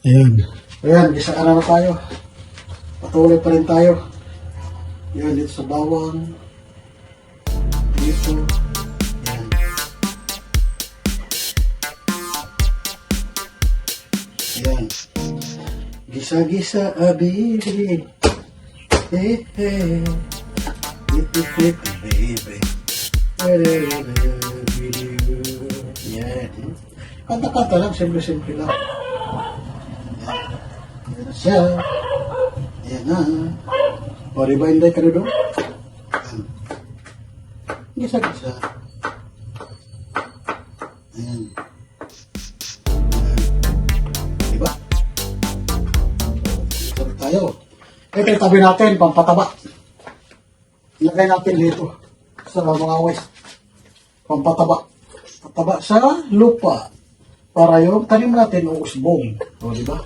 Ayan. Ayan, isa ka na tayo. Patuloy pa rin tayo. Ayan, dito sa bawang. Dito. Ayan. Ayan. Gisa-gisa, abibi. Hey, hey. Flip, flip, baby. Yan. Kanta-kanta lang, simple-simple lang. Na siya. Yan na. O, di ba hindi ka doon? Gisa-gisa. Ayan. Di ba? Ito na tayo. Ito yung tabi natin, pampataba. Ilagay natin dito sa mga west. Pampataba. Pataba sa lupa. Para yung tanim natin uusbong. O, di ba?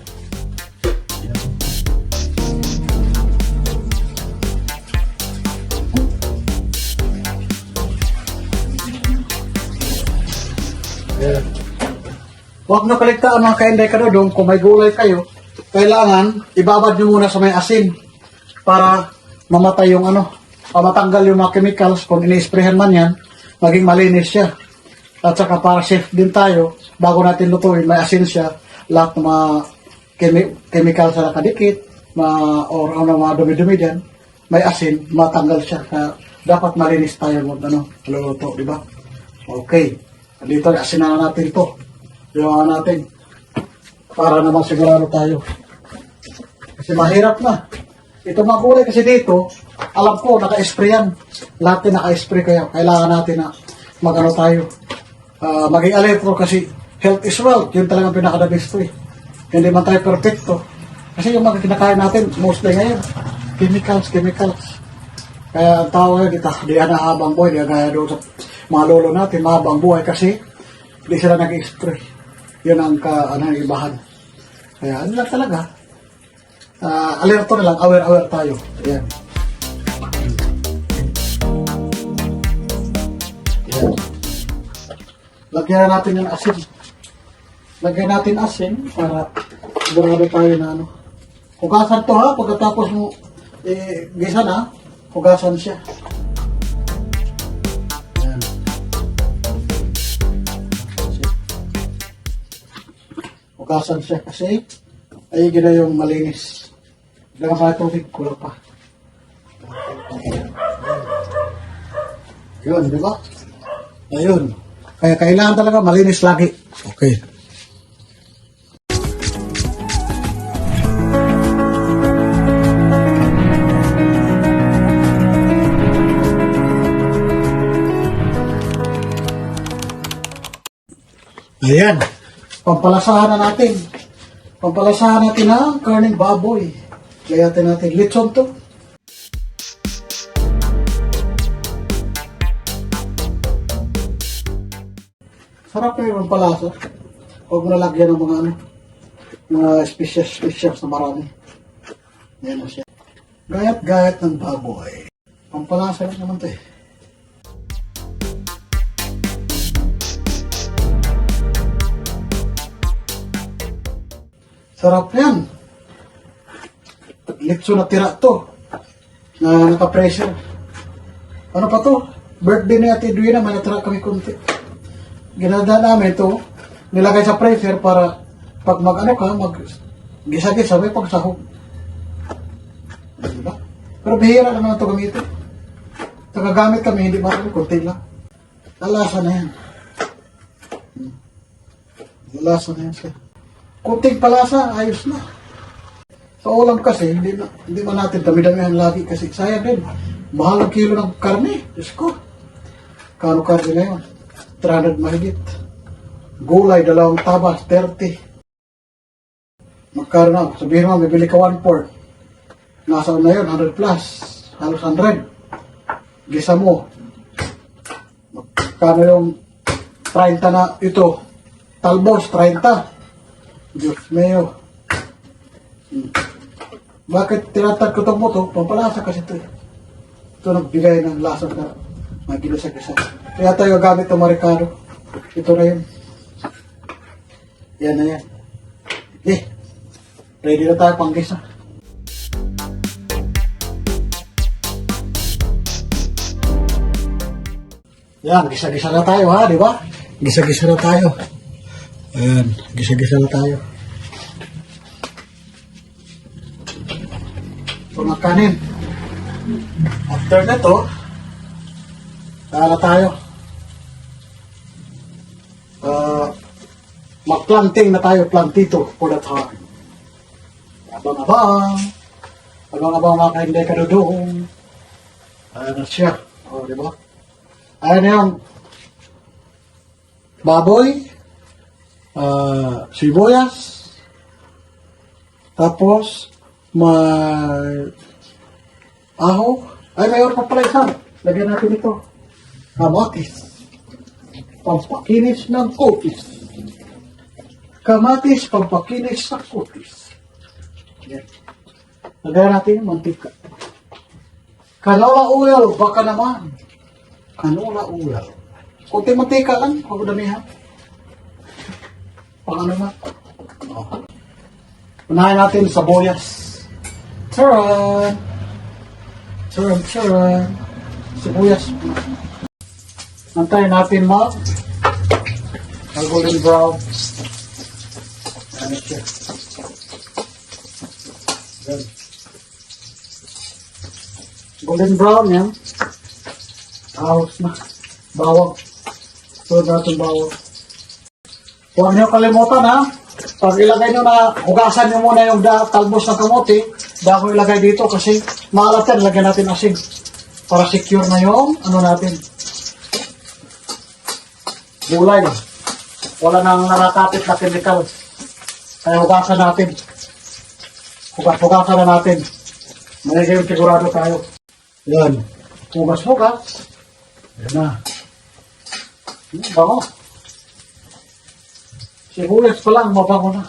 Yan. Huwag na kaligtaan mga kainday ka doon kung may gulay kayo. Kailangan ibabad nyo muna sa may asin para mamatay yung ano, matanggal yung mga chemicals kung ini-sprayhan man yan, maging malinis siya. At saka para safe din tayo, bago natin lutuin, may asin siya, lahat ng mga chemi- chemicals na nakadikit, mga, or ano, mga dumi-dumi dyan, may asin, matanggal siya. Kaya dapat malinis tayo mag ano, luluto, di ba? Okay. Dito, asin na natin to. Ano natin. Para naman sigurado tayo. Kasi mahirap na. Ito mga kasi dito, alam ko, naka-spray yan. Lahat naka-spray kaya kailangan natin na magano tayo. Ah, maging alerto kasi health is wealth. Yun talagang pinaka-the to eh. Hindi man tayo perfecto. Kasi yung mga kinakain natin, mostly ngayon, chemicals, chemicals. Kaya ang tawag dito, di na habang buhay, di gaya doon sa mga lolo natin, mahabang buhay kasi hindi sila nag-spray. Yun ang ka, ano, ibahan. Kaya ano lang talaga, Ah, alerto na lang, aware-aware tayo. Ayan. Lagyan na natin yung asin. Lagyan natin asin para sigurado tayo na ano. Hugasan to ha, pagkatapos mo eh, gisa na, hugasan siya. Hugasan siya kasi ay gina yung malinis. Daga pa tubig, kulang pa. Yun, di ba? Ayun. Kaya kailangan talaga malinis lagi. Okay. Ayan. Pampalasahan na natin. Pampalasahan natin ang karning baboy. Layatin natin litson to. Sarap yung palasa. Huwag mo nalagyan ng mga ano, mga species-species na marami. Yan na siya. Gayat-gayat ng baboy. Pampalasa naman to eh. Sarap yan. Litso na tira to. Na naka-pressure. Ano pa to? Birthday ni Ate Edwina, may natira kami konti. Ginada namin to, nilagay sa pressure para pag mag ano ka, mag gisa-gisa, may pagsahog. Diba? Pero bihira naman ito gamitin. Nagagamit kami, hindi marami, konti lang. Lalasa na yan. Lalasa na yan siya. Kunting palasa, ayos na. Sa ulam kasi, hindi, na, hindi man natin dami-damihan lagi kasi sayang din. Mahal ang kilo ng karne. Diyos ko. Kano karne na yun? 300 mahigit. Gulay, dalawang tabas, 30. Magkano na? Sabihin mo, bibili ka 1 port. Nasa na yun, 100 plus. Halos 100. Gisa mo. Magkano yung 30 na ito? Talbos, 30. Diyos. Hmm. Bakit tinatagkotong mo to? Pampalasa kasi ito. eh. Ito nagbigay ng lasa na magilasa-gisa. Kaya tayo gamit ng marikado. Ito na yun. Yan na yan. Eh, Ready na tayo pang. Yan, gisa-gisa na tayo ha, di ba? Gisa-gisa na tayo. Ayan, gisa-gisa na tayo. Ito na kanin. After na to, na tayo. Uh, mag-planting na tayo, plantito for the time. Abang-abang. Abang-abang mga kainday ka doon. Ayan na siya. O, di ba? Ayan na yung baboy, ah, sibuyas, tapos may aho. Ay, mayroon pa pala isa. Lagyan natin ito. Kamatis. Pampakinis ng kutis. Kamatis, pampakinis ng kutis. Yan. Lagyan natin mantika. Canola oil, baka naman. Canola oil. Kunti mantika lang, huwag damihan. Pang ano na. Oh. Unahin natin sa boyas. Charan! Charan, charan. Sibuyas. Antayin natin mag mag golden brown. Ano siya? Golden brown yan. Ahos na. Bawang. Ito natin bawang. Huwag niyo kalimutan ha. Pag ilagay niyo na, hugasan niyo muna yung da, talbos ng kamote bago ilagay dito kasi maalat yan, lagyan natin asin. Para secure na yung ano natin. Gulay. Wala nang nakakapit na chemical. Kaya hugasan natin. Hugas-hugasan na natin. Magiging sigurado tayo. Yan. Hugas-hugas. Yan na. Bango. Sibuyas pa lang, mabango na.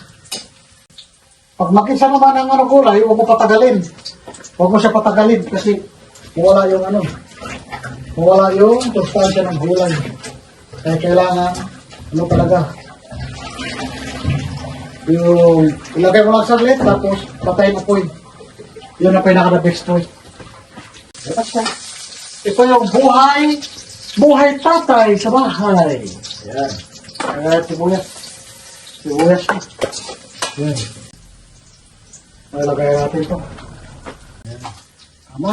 Pag makisa naman ang ano gulay, huwag mo patagalin. Huwag mo siya patagalin kasi wala yung ano. Wala yung sustansya ng gulay. Kaya kailangan, ano talaga, yung ilagay mo lang saglit, tapos patay mo po yun. Yun ang pinaka the best way. Ito siya. Ito yung buhay, buhay tatay sa bahay. Yan. Kaya sibuyas. Sibuyas siya. Yan. Nalagay natin ito. Yan. Tama.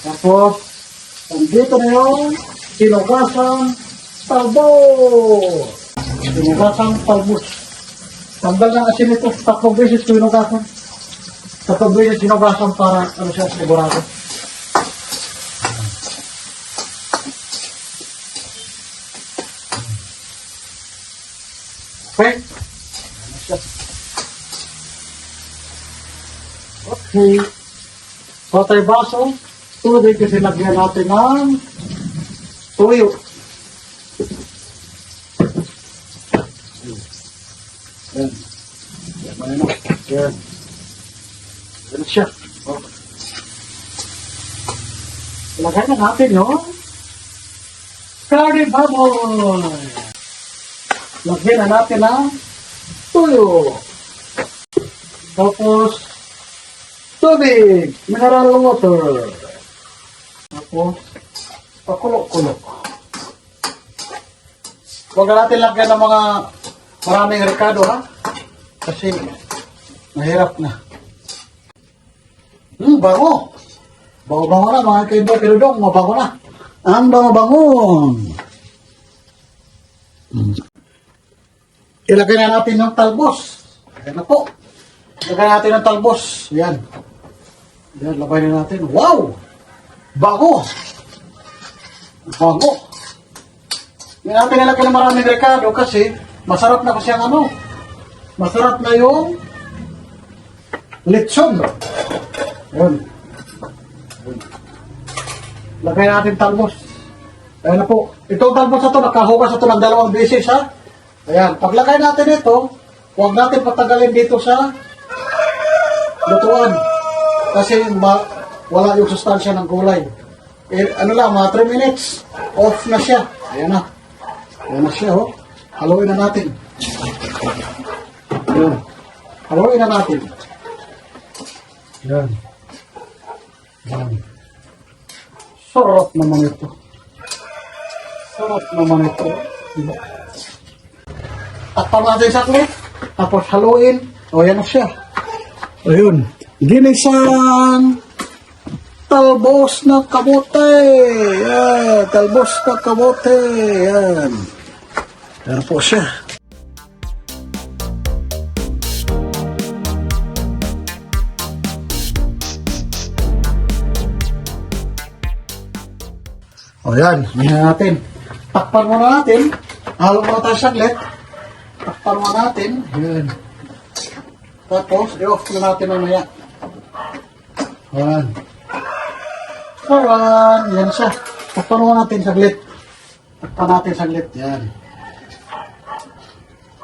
Tapos, nandito na yung sinugasang talbos. Sinugasang talbos. Tanggal ng asin ito, tatlong beses sinugasan. Tatlong beses sinugasan para ano siya sigurado. Okay. Okay. Patay baso, tubig kasi lagyan natin ng tuyo. Yan. Yan na yun. Yan. Yan siya. Oh. Ilagay na natin yung curry bubble. Lagyan na natin ng tuyo. Tapos, tubig, mineral water. Tapos, pakulok-kulok. Huwag na natin lagyan ng mga maraming rekado ha. Kasi mahirap na. Hmm, bango. Bango-bango na mga kaiba kinudong, mabango na. Ang bango-bango. Hmm. Ilagay na natin yung talbos. Ayan na po. Ilagay natin ang talbos. Yan. Yan, lagay na natin. Wow! Bago! Bago! Yan natin nilagay ng maraming rekado kasi masarap na kasi ang ano. Masarap na yung lechon. Yan. Lagay natin talbos. Ayan na po. Itong talbos na to, nakahugas ito ng dalawang beses ha. Ayan. Paglagay natin ito, huwag natin patagalin dito sa lutuan. Kasi ma, wala yung sustansya ng gulay. Eh, ano lang, mga 3 minutes, off na siya. Ayan na. Ayan na siya, oh. Haluin na natin. Ayan. Haluin na natin. Ayan. Ayan. Sarap naman ito. Sarap naman ito. Diba? Takpan natin saglit. Tapos haluin. O, yan na siya. Ayun. Ginisang talbos na kamote. Yan. Talbos na kamote. Yan. Yan po siya. O yan, yan natin. Takpan muna natin. Halo muna tayo saglit. Takpan muna natin. Yan. Tapos, i-off na natin mamaya. Yan. Ayan. Yan siya. Takpan muna natin saglit. Takpan natin saglit. Yan.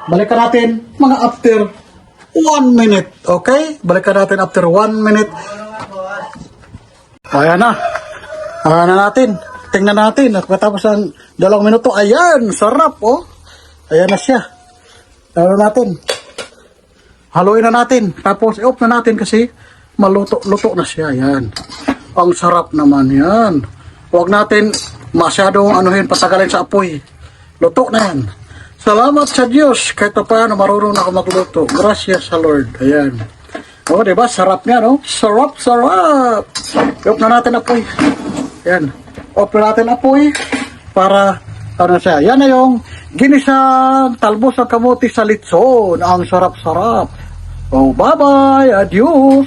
Balikan natin mga after one minute. Okay? Balikan natin after one minute. Ayan na. Ayan na natin. Tingnan natin. At katapos ng dalawang minuto, ayan, sarap, oh. Ayan na siya. Ayan natin. Haluin na natin. Tapos, i-off na natin kasi maluto-luto na siya. Ayan. Ang sarap naman yan. Huwag natin masyadong anuhin, patagalin sa apoy. Luto na yan. Salamat sa Diyos. Kahit pa paano, marunong ako magluto. Gracias sa Lord. Ayan. O, diba? Sarap niya, no? Sarap, sarap. I-off na natin apoy. Yan. Na natin apoy para ano siya. Yan na yung ginisang talbos ng kamuti sa litson. Ang sarap-sarap. Oh, bye-bye. Adios.